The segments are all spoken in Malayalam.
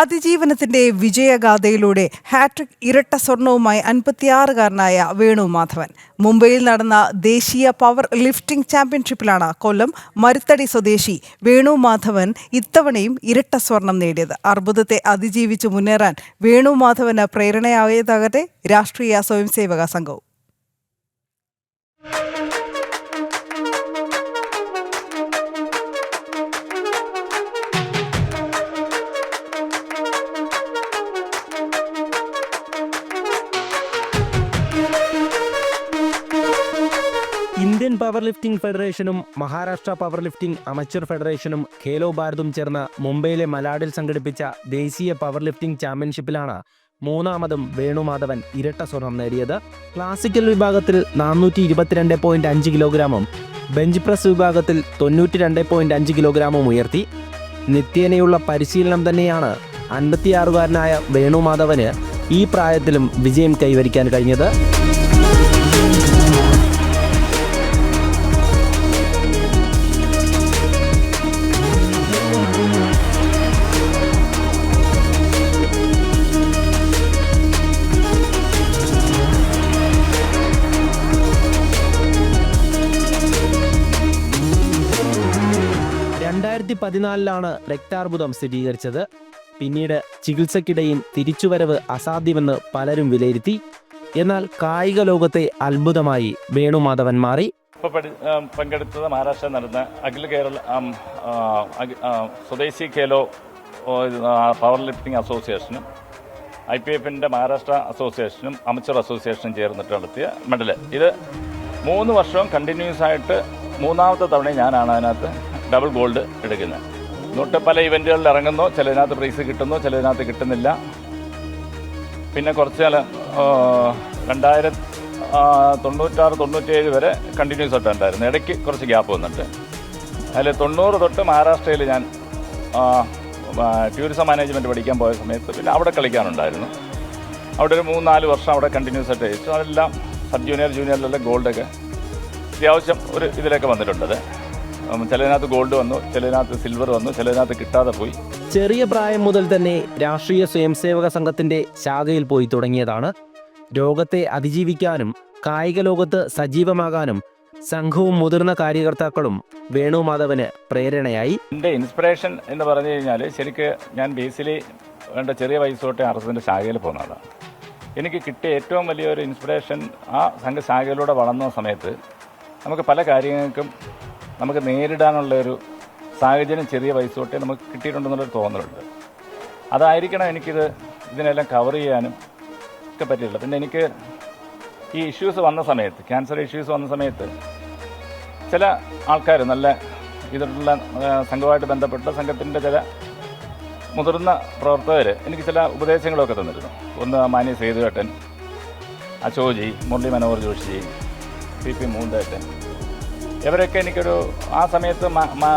അതിജീവനത്തിന്റെ വിജയഗാഥയിലൂടെ ഹാട്രിക് ഇരട്ട സ്വർണവുമായി അൻപത്തിയാറുകാരനായ വേണു മാധവൻ. മുംബൈയിൽ നടന്ന ദേശീയ പവർ ലിഫ്റ്റിംഗ് ചാമ്പ്യൻഷിപ്പിലാണ് കൊല്ലം മരുത്തടി സ്വദേശി വേണു മാധവൻ ഇത്തവണയും ഇരട്ട സ്വർണം നേടിയത്. അർബുദത്തെ അതിജീവിച്ച് മുന്നേറാൻ വേണു മാധവന് പ്രേരണയായതാകട്ടെ രാഷ്ട്രീയ സ്വയംസേവക സംഘവും. ഇന്ത്യൻ പവർ ലിഫ്റ്റിംഗ് ഫെഡറേഷനും മഹാരാഷ്ട്ര പവർ ലിഫ്റ്റിംഗ് അമച്ചർ ഫെഡറേഷനും ഖേലോ ഭാരതും ചേർന്ന് മുംബൈയിലെ മലാഡിൽ സംഘടിപ്പിച്ച ദേശീയ പവർ ലിഫ്റ്റിംഗ് ചാമ്പ്യൻഷിപ്പിലാണ് മൂന്നാമതും വേണുമാധവൻ ഇരട്ട സ്വർണം നേടിയത്. ക്ലാസിക്കൽ വിഭാഗത്തിൽ നാനൂറ്റി ഇരുപത്തിരണ്ട് പോയിന്റ് അഞ്ച് കിലോഗ്രാമും ബെഞ്ച് പ്രസ് വിഭാഗത്തിൽ തൊണ്ണൂറ്റി രണ്ട് പോയിന്റ് അഞ്ച് കിലോഗ്രാമും ഉയർത്തി. നിത്യേനയുള്ള പരിശീലനം തന്നെയാണ് അൻപത്തിയാറുകാരനായ വേണുമാധവന് ഈ പ്രായത്തിലും വിജയം കൈവരിക്കാൻ കഴിഞ്ഞത്. രണ്ടായിരത്തി പതിനാലിലാണ് രക്താർബുദം സ്ഥിരീകരിച്ചത്. പിന്നീട് ചികിത്സക്കിടയിൽ തിരിച്ചുവരവ് അസാധ്യമെന്ന് പലരും വിലയിരുത്തി. എന്നാൽ കായിക ലോകത്തെ അത്ഭുതമായി വേണുമാധവൻ മാറി. പങ്കെടുത്തത് മഹാരാഷ്ട്ര നടന്ന അഖില കേരള സ്വദേശി ഖേലോ പവർ ലിഫ്റ്റിംഗ് അസോസിയേഷനും ഐ പി എഫിന്റെ മഹാരാഷ്ട്ര അസോസിയേഷനും അമച്ചർ അസോസിയേഷനും ചേർന്നിട്ട് നടത്തിയ മെഡൽ. ഇത് മൂന്ന് വർഷവും കണ്ടിന്യൂസ് ആയിട്ട് മൂന്നാമത്തെ തവണ ഞാനാണ് അതിനകത്ത് ഡബിൾ ഗോൾഡ് എടുക്കുന്നത്. എന്നിട്ട് പല ഇവന്റുകളിൽ ഇറങ്ങുന്നു ചിലതിനകത്ത് പ്രൈസ് കിട്ടുന്നു ചിലതിനകത്ത് കിട്ടുന്നില്ല. പിന്നെ കുറച്ച് കാലം രണ്ടായിരത്തി തൊണ്ണൂറ്റാറ് തൊണ്ണൂറ്റേഴ് വരെ കണ്ടിന്യൂസ് ആയിട്ട് ഉണ്ടായിരുന്നു. ഇടയ്ക്ക് കുറച്ച് ഗ്യാപ്പ് വന്നിട്ട് അതിൽ തൊണ്ണൂറ് തൊട്ട് മഹാരാഷ്ട്രയിൽ ഞാൻ ടൂറിസം മാനേജ്മെന്റ് പഠിക്കാൻ പോയ സമയത്ത് പിന്നെ അവിടെ കളിക്കാനുണ്ടായിരുന്നു. അവിടെ ഒരു മൂന്ന് നാല് വർഷം അവിടെ കണ്ടിന്യൂസ് ആയിട്ട് ജയിച്ചു. അതെല്ലാം സബ് ജൂനിയർ ജൂനിയറിലെല്ലാം ഗോൾഡൊക്കെ അത്യാവശ്യം ഒരു ഇതിലൊക്കെ വന്നിട്ടുണ്ടത് ചിലതിനകത്ത് ഗോൾഡ് വന്നു ചിലതിനകത്ത് സിൽവർ വന്നു ചിലതിനകത്ത് കിട്ടാതെ പോയി. ചെറിയ പ്രായം മുതൽ തന്നെ രാഷ്ട്രീയ സ്വയംസേവക സംഘത്തിന്റെ ശാഖയിൽ പോയി തുടങ്ങിയതാണ്. രോഗത്തെ അതിജീവിക്കാനും കായിക ലോകത്ത് സജീവമാകാനും സംഘവും മുതിർന്ന കാര്യകർത്താക്കളും വേണു വേണുമാധവന് പ്രേരണയായി. എന്റെ ഇൻസ്പിറേഷൻ എന്ന് പറഞ്ഞു കഴിഞ്ഞാൽ ശരിക്ക് ഞാൻ ബേസിലി വേണ്ട ചെറിയ വയസ്സ് തൊട്ടേ ആർ എസ് എസിന്റെ ശാഖയിൽ പോകുന്നതാണ്. എനിക്ക് കിട്ടിയ ഏറ്റവും വലിയൊരു ഇൻസ്പിറേഷൻ ആ സംഘശാഖയിലൂടെ വളർന്ന സമയത്ത് നമുക്ക് പല കാര്യങ്ങൾക്കും നമുക്ക് നേരിടാനുള്ള ഒരു സാഹചര്യം ചെറിയ വയസ്സ് തൊട്ടേ നമുക്ക് കിട്ടിയിട്ടുണ്ടെന്നുള്ളൊരു തോന്നലുണ്ട്. അതായിരിക്കണം എനിക്കിത് ഇതിനെല്ലാം കവർ ചെയ്യാനും ഒക്കെ പറ്റിയില്ല പിന്നെ എനിക്ക് ഈ ഇഷ്യൂസ് വന്ന സമയത്ത് ക്യാൻസർ ഇഷ്യൂസ് വന്ന സമയത്ത് ചില ആൾക്കാർ നല്ല ഇതിലുള്ള സംഘമായിട്ട് ബന്ധപ്പെട്ട സംഘത്തിന്റെ ചില മുതിർന്ന പ്രവർത്തകർ എനിക്ക് ചില ഉപദേശങ്ങളൊക്കെ തന്നിരുന്നു. ഒന്ന് മാന്യ സേതുവേട്ടൻ അശോജി മുരളി മനോഹർ ജോഷി പി പി മൂന്തേട്ടൻ ഇവരൊക്കെ എനിക്കൊരു ആ സമയത്ത്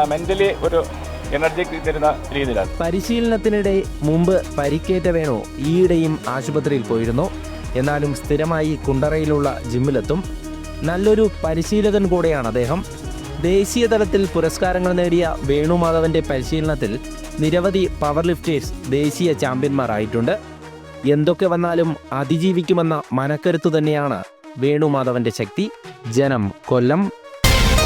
മെന്റലി ഒരു എനർജി തരുന്ന രീതിയിലാണ്. പരിശീലനത്തിനിടെ മുമ്പ് പരിക്കേറ്റ വേണോ ഈയിടെയും ആശുപത്രിയിൽ പോയിരുന്നു. എന്നാലും സ്ഥിരമായി കുണ്ടറയിലുള്ള ജിമ്മിലെത്തും. നല്ലൊരു പരിശീലകൻ കൂടെയാണ് അദ്ദേഹം. ദേശീയ തലത്തിൽ പുരസ്കാരങ്ങൾ നേടിയ വേണുമാധവന്റെ പരിശീലനത്തിൽ നിരവധി പവർ ലിഫ്റ്റേഴ്സ് ദേശീയ ചാമ്പ്യന്മാരായിട്ടുണ്ട് എന്തൊക്കെ വന്നാലും അതിജീവിക്കുമെന്ന മനക്കരുത്തു തന്നെയാണ് വേണുമാധവന്റെ ശക്തി. ജനം കൊല്ലം.